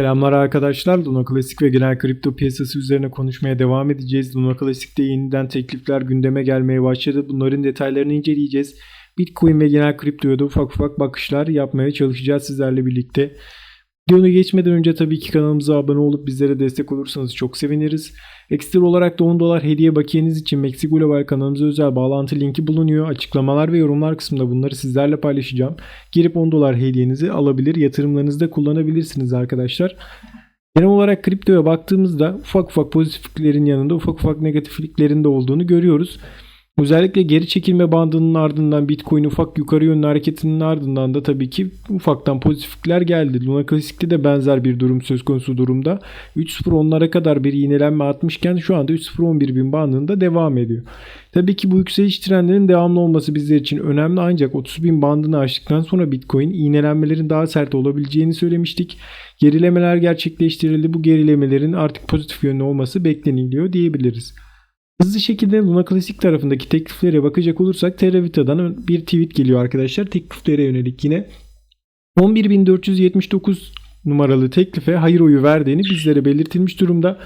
Selamlar arkadaşlar. Luna Klasik ve genel kripto piyasası üzerine konuşmaya devam edeceğiz. Luna Klasik'te yeniden teklifler gündeme gelmeye başladı. Bunların detaylarını inceleyeceğiz. Bitcoin ve genel kriptoya da ufak ufak bakışlar yapmaya çalışacağız sizlerle birlikte. Videonu geçmeden önce tabii ki kanalımıza abone olup bizlere destek olursanız çok seviniriz. Ekstra olarak da 10 dolar hediye bakiyeniz için Meksiko Global kanalımıza özel bağlantı linki bulunuyor. Açıklamalar ve yorumlar kısmında bunları sizlerle paylaşacağım. Girip 10 dolar hediyenizi alabilir, yatırımlarınızda kullanabilirsiniz arkadaşlar. Genel olarak kriptoya baktığımızda ufak ufak pozitifliklerin yanında ufak ufak negatifliklerin de olduğunu görüyoruz. Özellikle geri çekilme bandının ardından Bitcoin ufak yukarı yönlü hareketinin ardından da tabii ki ufaktan pozitiflikler geldi. Luna Classic'te de benzer bir durum söz konusu durumda. 3.0 onlara kadar bir iğnelenme atmışken şu anda 3.011 bin bandında devam ediyor. Tabii ki bu yükseliş trendinin devamlı olması bizler için önemli ancak 30 bin bandını aştıktan sonra Bitcoin iğnelenmelerin daha sert olabileceğini söylemiştik. Gerilemeler gerçekleştirildi. Bu gerilemelerin artık pozitif yönlü olması bekleniliyor diyebiliriz. Hızlı şekilde Luna Classic tarafındaki tekliflere bakacak olursak Teravita'dan bir tweet geliyor arkadaşlar. Tekliflere yönelik yine 11.479 numaralı teklife hayır oyu verdiğini bizlere belirtilmiş durumda.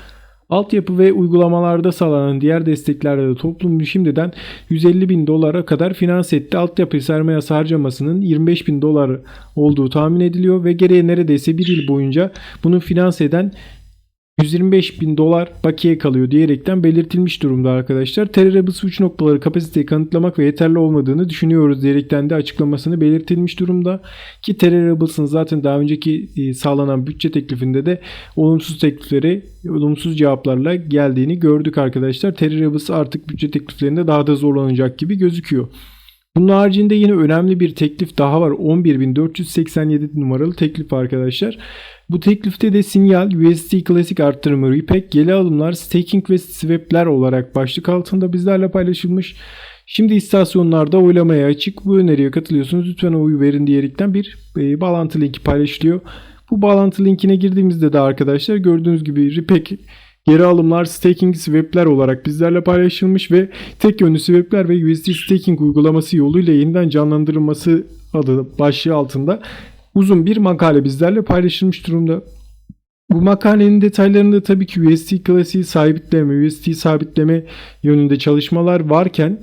Altyapı ve uygulamalarda sağlanan diğer desteklerde de toplum şimdiden 150 bin dolara kadar finanse etti. Altyapı sermayesi harcamasının 25 bin dolar olduğu tahmin ediliyor ve geriye neredeyse bir yıl boyunca bunu finanse eden 125 bin dolar bakiye kalıyor diyerekten belirtilmiş durumda arkadaşlar. Terrerebus uç noktaları kapasiteyi kanıtlamak ve yeterli olmadığını düşünüyoruz diyerekten de açıklamasını belirtilmiş durumda. Ki Terrerebus'un zaten daha önceki e, sağlanan bütçe teklifinde de olumsuz teklifleri olumsuz cevaplarla geldiğini gördük arkadaşlar. Terrerebus artık bütçe tekliflerinde daha da zorlanacak gibi gözüküyor. Bunun haricinde yine önemli bir teklif daha var. 11.487 numaralı teklif arkadaşlar. Bu teklifte de sinyal, USD klasik arttırımı, repack, geri alımlar, staking ve swap'ler olarak başlık altında bizlerle paylaşılmış. Şimdi istasyonlarda oylamaya açık. Bu öneriye katılıyorsunuz. Lütfen oy verin diyerekten bir e, bağlantı linki paylaşılıyor. Bu bağlantı linkine girdiğimizde de arkadaşlar gördüğünüz gibi repack Geri alımlar staking swap'ler olarak bizlerle paylaşılmış ve tek yönlü swap'ler ve USD staking uygulaması yoluyla yeniden canlandırılması adı başlığı altında uzun bir makale bizlerle paylaşılmış durumda. Bu makalenin detaylarında tabii ki USD klasiği sabitleme, USD sabitleme yönünde çalışmalar varken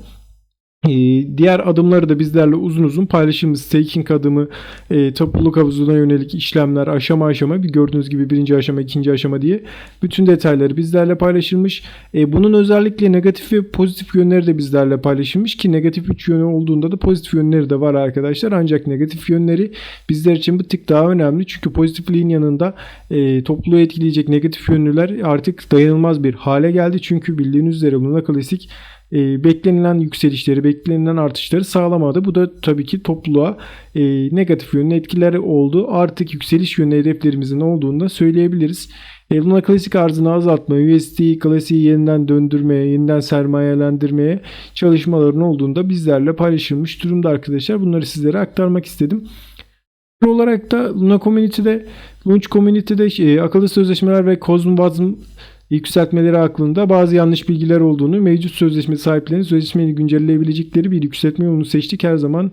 diğer adımları da bizlerle uzun uzun paylaşımız. Staking adımı, e, topluluk havuzuna yönelik işlemler aşama aşama bir gördüğünüz gibi birinci aşama, ikinci aşama diye bütün detayları bizlerle paylaşılmış. E, bunun özellikle negatif ve pozitif yönleri de bizlerle paylaşılmış ki negatif 3 yönü olduğunda da pozitif yönleri de var arkadaşlar. Ancak negatif yönleri bizler için bir tık daha önemli. Çünkü pozitifliğin yanında e, topluluğu etkileyecek negatif yönlüler artık dayanılmaz bir hale geldi. Çünkü bildiğiniz üzere Luna Klasik e, beklenilen yükselişleri, beklenilen artışları sağlamadı. Bu da tabii ki topluluğa e, negatif yönlü etkileri oldu. Artık yükseliş yönlü hedeflerimizin olduğunu da söyleyebiliriz. E, Luna klasik arzını azaltma, USD klasiği yeniden döndürmeye, yeniden sermayelendirmeye çalışmaların olduğunda bizlerle paylaşılmış durumda arkadaşlar. Bunları sizlere aktarmak istedim olarak da Luna Community'de, Launch Community'de e, akıllı sözleşmeler ve Cosmobazm yükseltmeleri hakkında bazı yanlış bilgiler olduğunu, mevcut sözleşme sahiplerinin sözleşmeyi güncelleyebilecekleri bir yükseltme yolunu seçtik. Her zaman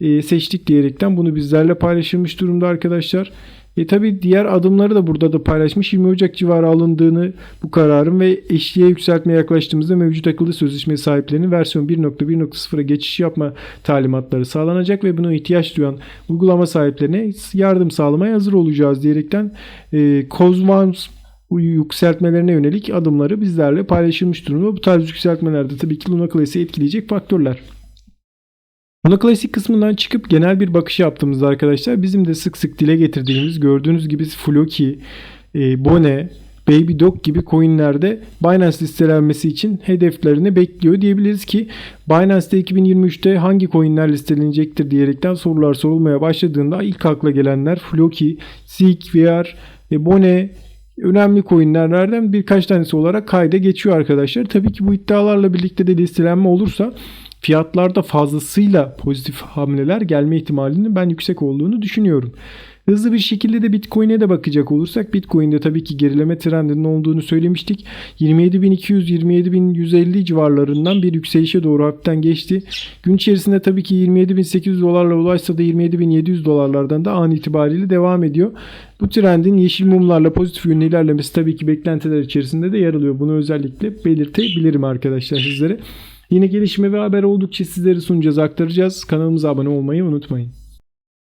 e, seçtik diyerekten bunu bizlerle paylaşılmış durumda arkadaşlar. E tabi diğer adımları da burada da paylaşmış. 20 Ocak civarı alındığını bu kararın ve eşliğe yükseltmeye yaklaştığımızda mevcut akıllı sözleşme sahiplerinin versiyon 1.1.0'a geçiş yapma talimatları sağlanacak ve buna ihtiyaç duyan uygulama sahiplerine yardım sağlamaya hazır olacağız diyerekten e, Cosmos yükseltmelerine yönelik adımları bizlerle paylaşılmış durumda. Bu tarz yükseltmelerde tabii ki Luna Classic'i etkileyecek faktörler. Luna Classic kısmından çıkıp genel bir bakış yaptığımızda arkadaşlar bizim de sık sık dile getirdiğimiz gördüğünüz gibi Floki, e, Bone, Baby Dog gibi coinlerde Binance listelenmesi için hedeflerini bekliyor diyebiliriz ki Binance'de 2023'te hangi coinler listelenecektir diyerekten sorular sorulmaya başladığında ilk akla gelenler Floki, Seek VR, e, Bone, önemli coinlerden birkaç tanesi olarak kayda geçiyor arkadaşlar. Tabii ki bu iddialarla birlikte de listelenme olursa fiyatlarda fazlasıyla pozitif hamleler gelme ihtimalinin ben yüksek olduğunu düşünüyorum. Hızlı bir şekilde de Bitcoin'e de bakacak olursak Bitcoin'de tabii ki gerileme trendinin olduğunu söylemiştik. 27.200-27.150 civarlarından bir yükselişe doğru hafiften geçti. Gün içerisinde tabii ki 27.800 dolarla ulaşsa da 27.700 dolarlardan da an itibariyle devam ediyor. Bu trendin yeşil mumlarla pozitif yönlü ilerlemesi tabii ki beklentiler içerisinde de yer alıyor. Bunu özellikle belirtebilirim arkadaşlar sizlere. Yine gelişme ve haber oldukça sizlere sunacağız, aktaracağız. Kanalımıza abone olmayı unutmayın.